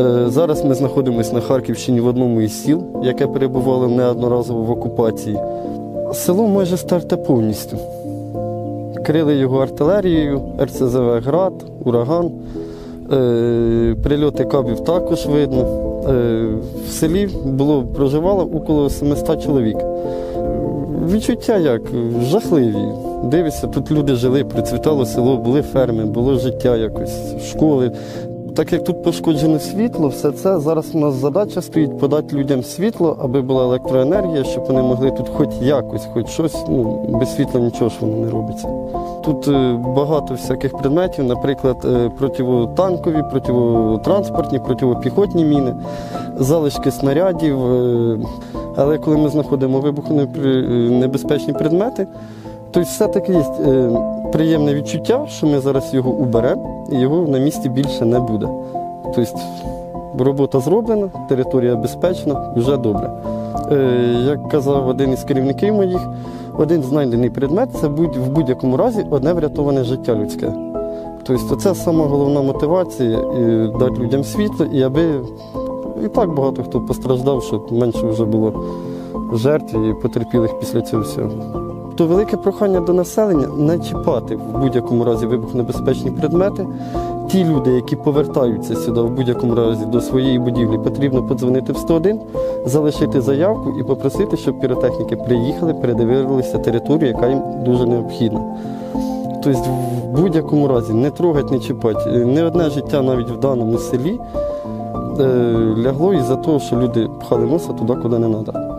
Е, Зараз ми знаходимося на Харківщині в одному із сіл, яке перебувало неодноразово в окупації. Село може стерте повністю. Крили його артилерією, РСЗВ Град, ураган. Е, Прильоти кабів також видно. Е, В селі було проживало около 700 чоловік. Відчуття як жахливі. Дивишся, тут люди жили, процвітало село, були ферми, було життя якось, школи. Так як тут пошкоджене світло, все це зараз у нас задача стоїть подати людям світло, аби була електроенергія, щоб вони могли тут хоч якось, хоч щось. Ну без світла нічого ж воно не робиться. Тут е, багато всяких предметів, наприклад, е, противотанкові, противотранспортні, противопіхотні міни, залишки снарядів. е, Але коли ми знаходимо вибухонебезпечні предмети, то все-таки є е, приємне відчуття, що ми зараз його уберемо і його на місці більше не буде. Тобто робота зроблена, територія безпечна, вже добре. Е, Як казав один із керівників моїх, один знайдений предмет це в будь-якому разі одне врятоване життя людське. Тобто це сама головна мотивація і дати людям світло, і аби і так багато хто постраждав, щоб менше вже було жертв і потерпілих після цього всього. То велике прохання до населення не чіпати в будь-якому разі вибухонебезпечні предмети. Ті люди, які повертаються сюди в будь-якому разі до своєї будівлі, потрібно подзвонити в 101, залишити заявку і попросити, щоб піротехніки приїхали, передивилися територію, яка їм дуже необхідна. Тобто, в будь-якому разі не трогать, не чіпати. Не одне життя навіть в даному селі е, лягло із-за того, що люди пхали носа туди, куди не треба.